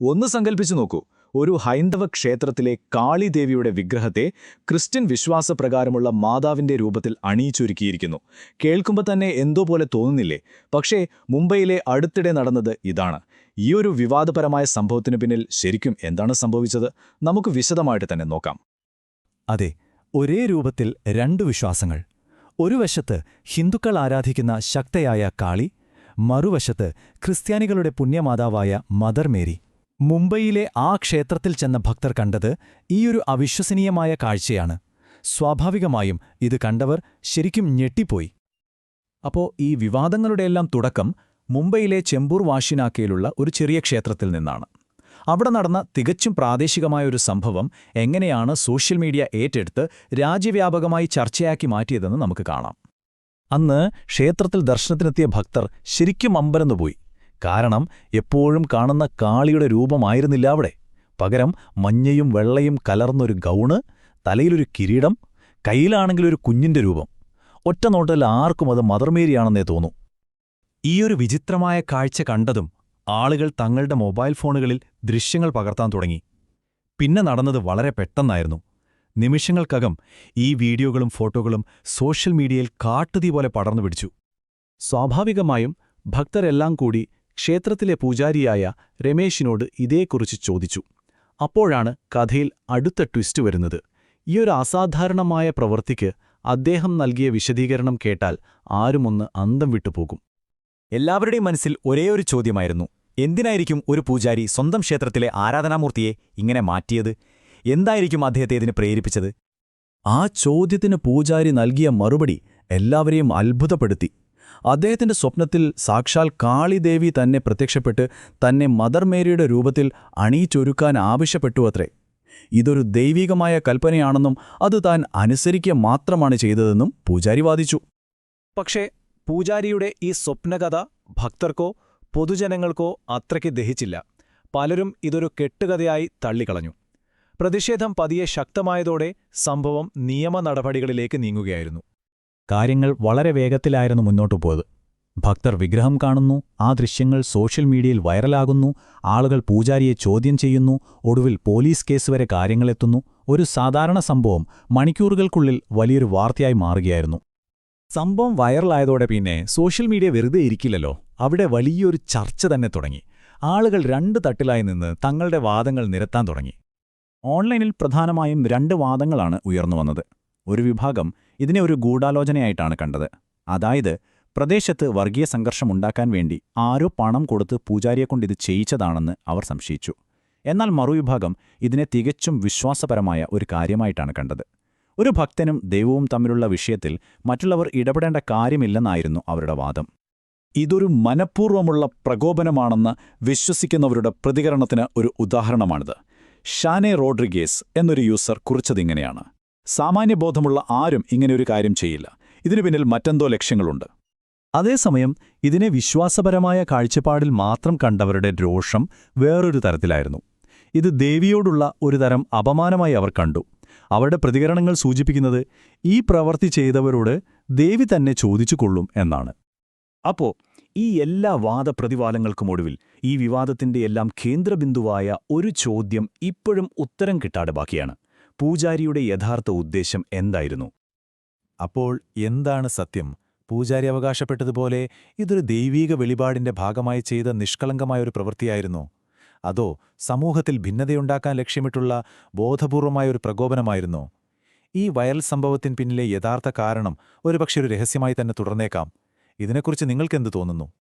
ഒന്ന് സങ്കല്പിച്ചു നോക്കൂ. ഒരു ഹൈന്ദവ ക്ഷേത്രത്തിലെ കാളിദേവിയുടെ വിഗ്രഹത്തെ ക്രിസ്ത്യൻ വിശ്വാസപ്രകാരമുള്ള മാതാവിന്റെ രൂപത്തിൽ അണിയിച്ചൊരുക്കിയിരിക്കുന്നു. കേൾക്കുമ്പോൾ തന്നെ എന്തോ പോലെ തോന്നുന്നില്ലേ? പക്ഷേ മുംബൈയിലെ അടുത്തിടെ നടന്നത് ഇതാണ്. ഈ ഒരു വിവാദപരമായ സംഭവത്തിനു പിന്നിൽ ശരിക്കും എന്താണ് സംഭവിച്ചത്? നമുക്ക് വിശദമായിട്ട് തന്നെ നോക്കാം. അതെ ഒരേ രൂപത്തിൽ രണ്ടു വിശ്വാസങ്ങൾ. ഒരു വശത്ത് ഹിന്ദുക്കൾ ആരാധിക്കുന്ന ശക്തയായ കാളി മറുവശത്ത് ക്രിസ്ത്യാനികളുടെ പുണ്യമാതാവായ മദർ മേരി. മുംബൈയിലെ ആ ക്ഷേത്രത്തിൽ ചെന്ന ഭക്തർ കണ്ടത് ഈയൊരു അവിശ്വസനീയമായ കാഴ്ചയാണ്. സ്വാഭാവികമായും ഇത് കണ്ടവർ ശരിക്കും ഞെട്ടിപ്പോയി. അപ്പോ ഈ വിവാദങ്ങളുടെയെല്ലാം തുടക്കം മുംബൈയിലെ ചെമ്പൂർ വാഷിനാക്കയിലുള്ള ഒരു ചെറിയ ക്ഷേത്രത്തിൽ നിന്നാണ്. അവിടെ നടന്ന തികച്ചും പ്രാദേശികമായ ഒരു സംഭവം എങ്ങനെയാണ് സോഷ്യൽ മീഡിയ ഏറ്റെടുത്ത് രാജ്യവ്യാപകമായി ചർച്ചയാക്കി മാറ്റിയതെന്ന് നമുക്ക് കാണാം. അന്ന് ക്ഷേത്രത്തിൽ ദർശനത്തിനെത്തിയ ഭക്തർ ശരിക്കും അമ്പരന്നുപോയി. കാരണം എപ്പോഴും കാണുന്ന കാളിയുടെ രൂപമായിരുന്നില്ല അവിടെ. പകരം മഞ്ഞയും വെള്ളയും കലർന്നൊരു ഗൗണ് തലയിലൊരു കിരീടം കയ്യിലാണെങ്കിലൊരു കുഞ്ഞിന്റെ രൂപം. ഒറ്റ നോട്ടൽ ആർക്കും അത് മദർമേരിയാണെന്നേ തോന്നൂ. ഈയൊരു വിചിത്രമായ കാഴ്ച കണ്ടതും ആളുകൾ തങ്ങളുടെ മൊബൈൽ ഫോണുകളിൽ ദൃശ്യങ്ങൾ പകർത്താൻ തുടങ്ങി. പിന്നെ നടന്നത് വളരെ പെട്ടെന്നായിരുന്നു. നിമിഷങ്ങൾക്കകം ഈ വീഡിയോകളും ഫോട്ടോകളും സോഷ്യൽ മീഡിയയിൽ കാട്ടുതീ പോലെ പടർന്നു പിടിച്ചു. സ്വാഭാവികമായും ഭക്തരെല്ലാം കൂടി ക്ഷേത്രത്തിലെ പൂജാരിയായ രമേശിനോട് ഇതേക്കുറിച്ച് ചോദിച്ചു. അപ്പോഴാണ് കഥയിൽ അടുത്ത ട്വിസ്റ്റ് വരുന്നത്. ഈയൊരു അസാധാരണമായ പ്രവൃത്തിക്ക് അദ്ദേഹം നൽകിയ വിശദീകരണം കേട്ടാൽ ആരുമൊന്ന് അന്തം വിട്ടുപോകും എല്ലാവരുടെയും മനസ്സിൽ ഒരേയൊരു ഒരു ചോദ്യമായിരുന്നു. എന്തിനായിരിക്കും ഒരു പൂജാരി സ്വന്തം ക്ഷേത്രത്തിലെ ആരാധനാമൂർത്തിയെ ഇങ്ങനെ മാറ്റിയത്? എന്തായിരിക്കും അദ്ദേഹത്തെ ഇതിന് പ്രേരിപ്പിച്ചത്? ആ ചോദ്യത്തിന് പൂജാരി നൽകിയ മറുപടി എല്ലാവരെയും അത്ഭുതപ്പെടുത്തി. അദ്ദേഹത്തിന്റെ സ്വപ്നത്തിൽ സാക്ഷാൽ കാളിദേവി തന്നെ പ്രത്യക്ഷപ്പെട്ട് തന്നെ മദർ മേരിയുടെ രൂപത്തിൽ അണിയിച്ചൊരുക്കാൻ ആവശ്യപ്പെട്ടുവത്രേ ഇതൊരു ദൈവികമായ കൽപ്പനയാണെന്നും അത് താൻ അനുസരിക്കുക മാത്രമാണ് ചെയ്തതെന്നും പൂജാരി വാദിച്ചു. പക്ഷേ പൂജാരിയുടെ ഈ സ്വപ്നകഥ ഭക്തർക്കോ പൊതുജനങ്ങൾക്കോ അത്രയ്ക്ക് ദഹിച്ചില്ല. പലരും ഇതൊരു കെട്ടുകഥയായി തള്ളിക്കളഞ്ഞു. പ്രതിഷേധം പതിയെ ശക്തമായതോടെ സംഭവം നിയമ നടപടികളിലേക്ക് നീങ്ങുകയായിരുന്നു. കാര്യങ്ങൾ വളരെ വേഗത്തിലായിരുന്നു മുന്നോട്ടു പോയത്. ഭക്തർ വിഗ്രഹം കാണുന്നു ആ ദൃശ്യങ്ങൾ സോഷ്യൽ മീഡിയയിൽ വൈറലാകുന്നു ആളുകൾ പൂജാരിയെ ചോദ്യം ചെയ്യുന്നു ഒടുവിൽ പോലീസ് കേസ് വരെ കാര്യങ്ങളെത്തുന്നു ഒരു സാധാരണ സംഭവം മണിക്കൂറുകൾക്കുള്ളിൽ വലിയൊരു വാർത്തയായി മാറുകയായിരുന്നു. സംഭവം വൈറലായതോടെ പിന്നെ സോഷ്യൽ മീഡിയ വെറുതെ ഇരിക്കില്ലല്ലോ. അവിടെ വലിയൊരു ചർച്ച തന്നെ തുടങ്ങി. ആളുകൾ രണ്ട് തട്ടിലായി നിന്ന് തങ്ങളുടെ വാദങ്ങൾ നിരത്താൻ തുടങ്ങി. ഓൺലൈനിൽ പ്രധാനമായും രണ്ട് വാദങ്ങളാണ് ഉയർന്നു വന്നത്. ഒരു വിഭാഗം ഇതിനെ ഒരു ഗൂഢാലോചനയായിട്ടാണ് കണ്ടത്. അതായത് പ്രദേശത്ത് വർഗീയ സംഘർഷം ഉണ്ടാക്കാൻ വേണ്ടി ആരോ പണം കൊടുത്ത് ഇത് ചെയ്യിച്ചതാണെന്ന് അവർ സംശയിച്ചു. എന്നാൽ മറുവിഭാഗം ഇതിനെ തികച്ചും വിശ്വാസപരമായ ഒരു കാര്യമായിട്ടാണ് കണ്ടത്. ഒരു ഭക്തനും ദൈവവും തമ്മിലുള്ള വിഷയത്തിൽ മറ്റുള്ളവർ ഇടപെടേണ്ട കാര്യമില്ലെന്നായിരുന്നു അവരുടെ വാദം. ഇതൊരു മനഃപൂർവമുള്ള പ്രകോപനമാണെന്ന് വിശ്വസിക്കുന്നവരുടെ പ്രതികരണത്തിന് ഒരു ഉദാഹരണമാണിത്. ഷാനെ റോഡ്രിഗേസ് എന്നൊരു യൂസർ കുറിച്ചതിങ്ങനെയാണ് സാമാന്യബോധമുള്ള ആരും ഇങ്ങനെയൊരു കാര്യം ചെയ്യില്ല. ഇതിനു പിന്നിൽ മറ്റെന്തോ ലക്ഷ്യങ്ങളുണ്ട്. അതേസമയം ഇതിനെ വിശ്വാസപരമായ കാഴ്ചപ്പാടിൽ മാത്രം കണ്ടവരുടെ രോഷം വേറൊരു തരത്തിലായിരുന്നു. ഇത് ദേവിയോടുള്ള ഒരു തരം അപമാനമായി അവർ കണ്ടു. അവരുടെ പ്രതികരണങ്ങൾ സൂചിപ്പിക്കുന്നത് ഈ പ്രവൃത്തി ചെയ്തവരോട് ദേവി തന്നെ ചോദിച്ചുകൊള്ളും എന്നാണ്. അപ്പോ ഈ എല്ലാ വാദപ്രതിവാദങ്ങൾക്കും ഒടുവിൽ ഈ വിവാദത്തിന്റെ എല്ലാം കേന്ദ്രബിന്ദുവായ ഒരു ചോദ്യം ഇപ്പോഴും ഉത്തരം കിട്ടാതെ ബാക്കിയാണ്. പൂജാരിയുടെ യഥാർത്ഥ ഉദ്ദേശം എന്തായിരുന്നു? അപ്പോൾ എന്താണ് സത്യം? പൂജാരി അവകാശപ്പെട്ടതുപോലെ ഇതൊരു ദൈവീക വെളിപാടിന്റെ ഭാഗമായി ചെയ്ത നിഷ്കളങ്കമായ ഒരു പ്രവൃത്തിയായിരുന്നോ. അതോ സമൂഹത്തിൽ ഭിന്നതയുണ്ടാക്കാൻ ലക്ഷ്യമിട്ടുള്ള ബോധപൂർവമായ ഒരു പ്രകോപനമായിരുന്നോ. ഈ വയൽ സംഭവത്തിന് പിന്നിലെ യഥാർത്ഥ കാരണം ഒരുപക്ഷെ ഒരു രഹസ്യമായി തന്നെ തുടർന്നേക്കാം. ഇതിനെക്കുറിച്ച് നിങ്ങൾക്കെന്ത് തോന്നുന്നു?